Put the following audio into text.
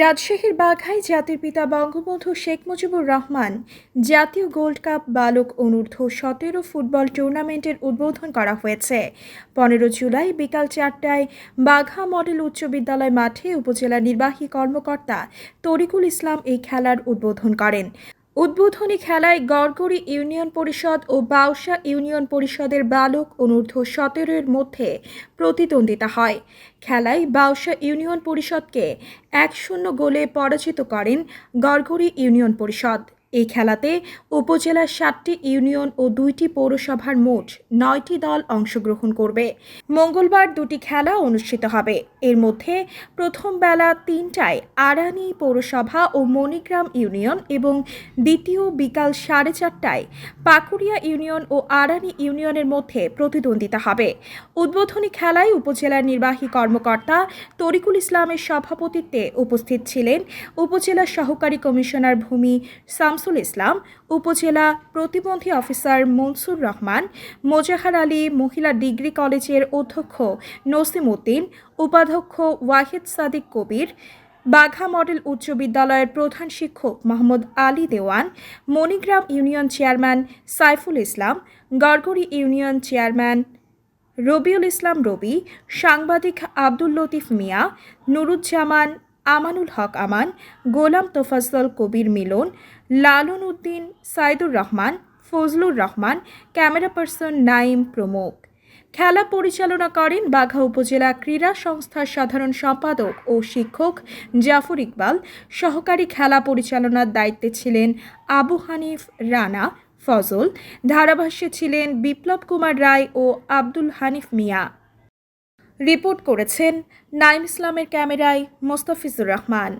রাজশাহীর বাঘাই জাতির পিতা বঙ্গবন্ধু শেখ মুজিবুর রহমান জাতীয় গোল্ড কাপ বালক অনূর্ধ্ব সতেরো ফুটবল টুর্নামেন্টের উদ্বোধন করা হয়েছে। পনেরো জুলাই বিকাল চারটায় বাঘা মডেল উচ্চ বিদ্যালয় মাঠে উপজেলা নির্বাহী কর্মকর্তা তরিকুল ইসলাম এই খেলার উদ্বোধন করেন। উদ্বোধনী খেলায় গড়গড়ি ইউনিয়ন পরিষদ ও বাউসা ইউনিয়ন পরিষদের বালক অনূর্ধ্ব সতেরোর মধ্যে প্রতিদ্বন্দ্বিতা হয়। খেলায় বাউসা ইউনিয়ন পরিষদকে এক শূন্য গোলে পরাজিত করেন গড়গড়ি ইউনিয়ন পরিষদ। এই খেলাতে উপজেলার সাতটি ইউনিয়ন ও দুইটি পৌরসভার মোট নয়টি দল অংশগ্রহণ করবে। মঙ্গলবার দুটি খেলা অনুষ্ঠিত হবে। এর মধ্যে প্রথম বেলা তিনটায় আরানি পৌরসভা ও মণিগ্রাম ইউনিয়ন এবং দ্বিতীয় বিকাল সাড়ে চারটায় পাকুড়িয়া ইউনিয়ন ও আরানি ইউনিয়নের মধ্যে প্রতিদ্বন্দ্বিতা হবে। উদ্বোধনী খেলায় উপজেলার নির্বাহী কর্মকর্তা তরিকুল ইসলামের সভাপতিত্বে উপস্থিত ছিলেন উপজেলা সহকারী কমিশনার ভূমি শামসুল ইসলাম, উপজেলা প্রতিবন্ধী অফিসার মনসুর রহমান, মোজাহার আলী মহিলা ডিগ্রি কলেজের অধ্যক্ষ নসিম উদ্দিন, উপাধ্যক্ষ ওয়াহিদ সাদিক কবির, বাঘা মডেল উচ্চ বিদ্যালয়ের প্রধান শিক্ষক Mohammad Ali Dewan, Monigram union chairman Saiful Islam, Gorgori union chairman Rabiul Islam Robi, সাংবাদিক আব্দুল লতিফ মিয়া, নুরুজ্জামান আমানুল হক আমান, গোলাম তোফাজ্জল কবির মিলন লালন উদ্দিন সাইদুর রহমান, ফজলুর রহমান, ক্যামেরা পার্সন নাইম প্রমুখ। খেলা পরিচালনা করেন বাঘা উপজেলা ক্রীড়া সংস্থার সাধারণ সম্পাদক ও শিক্ষক জাফর ইকবাল। সহকারী খেলা পরিচালনার দায়িত্বে ছিলেন আবু হানিফ রানা ফজল। ধারাভাষ্যে ছিলেন বিপ্লব কুমার রায় ও আব্দুল হানিফ মিয়া। রিপোর্ট করেছেন নাইম ইসলামের ক্যামেরায় মোস্তাফিজুর রহমান।